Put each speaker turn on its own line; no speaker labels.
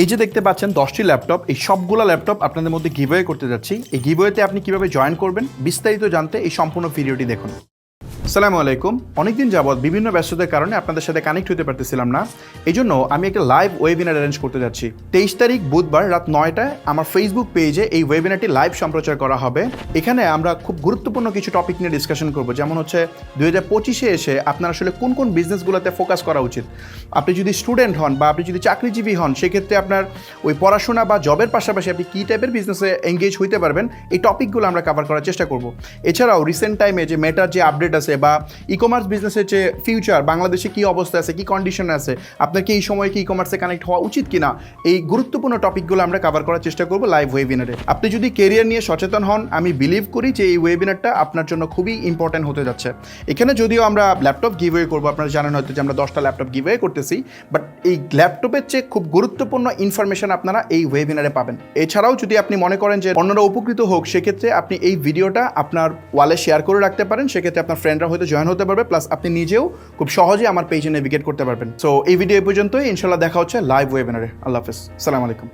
এই যে দেখতে পাচ্ছেন দশটি ল্যাপটপ, এই সবগুলো ল্যাপটপ আপনাদের মধ্যে গিভওয়ে করতে যাচ্ছি। এই গিভওয়েতে আপনি কীভাবে জয়েন করবেন, বিস্তারিত জানতে এই সম্পূর্ণ ভিডিওটি দেখুন। আসসালামু আলাইকুম। অনেকদিন যাবৎ বিভিন্ন ব্যস্ততার কারণে আপনাদের সাথে কানেক্ট হতে পারতেছিলাম না। এই জন্য আমি একটা লাইভ ওয়েবিনার অ্যারেঞ্জ করতে যাচ্ছি। তেইশ তারিখ বুধবার রাত নয়টায় আমার ফেসবুক পেজে এই ওয়েবিনারটি লাইভ সম্প্রচার করা হবে। এখানে আমরা খুব গুরুত্বপূর্ণ কিছু টপিক নিয়ে ডিসকাশন করব। যেমন হচ্ছে দুই হাজার পঁচিশে এসে আপনার আসলে কোন কোন বিজনেসগুলোতে ফোকাস করা উচিত? আপনি যদি স্টুডেন্ট হন বা আপনি যদি চাকরিজীবী হন, সেক্ষেত্রে আপনার ওই পড়াশোনা বা জবের পাশাপাশি আপনি কী টাইপের বিজনেসে এঙ্গেজ হইতে পারবেন? এই টপিকগুলো আমরা কভার করার চেষ্টা করব। এছাড়াও রিসেন্ট টাইমে যে মেটার যে আপডেট আছে বা ই কমার্স বিজনেসের যে ফিউচার বাংলাদেশে কী অবস্থা আছে, কি কন্ডিশন আছে, আপনার কি এই সময় কি ই কমার্সে কানেক্ট হওয়া উচিত কিনা, এই গুরুত্বপূর্ণ টপিকগুলো আমরা কভার করার চেষ্টা করব লাইভ ওয়েবিনারে আপনি যদি কেরিয়ার নিয়ে সচেতন হন, আমি বিলিভ করি যে এই ওয়েবিনারটা আপনার জন্য খুবই ইম্পর্টেন্ট হতে যাচ্ছে। এখানে যদিও আমরা ল্যাপটপ গিভওয়ে করব, আপনারা জানেন হয়তো যে আমরা দশটা ল্যাপটপ গিভওয়ে করতেছি বাট এই ল্যাপটপের চেয়ে খুব গুরুত্বপূর্ণ ইনফরমেশন আপনারা এই ওয়েবিনারে পাবেন। এছাড়াও যদি আপনি মনে করেন যে অন্যরা উপকৃত হোক, সেক্ষেত্রে আপনি এই ভিডিওটা আপনার ওয়ালে শেয়ার করে রাখতে পারেন, সেক্ষেত্রে আপনার ফ্রেন্ডরা হয়তো জয়েন হতে পারবে প্লাস আপনি নিজেও খুব সহজে আমার পেজে নেভিগেট করতে পারবেন। সো এই ভিডিও পর্যন্তই। ইনশাল্লাহ দেখা হচ্ছে লাইভ ওয়েবিনারে আল্লাহ হাফিজ। সালাম আলাইকুম।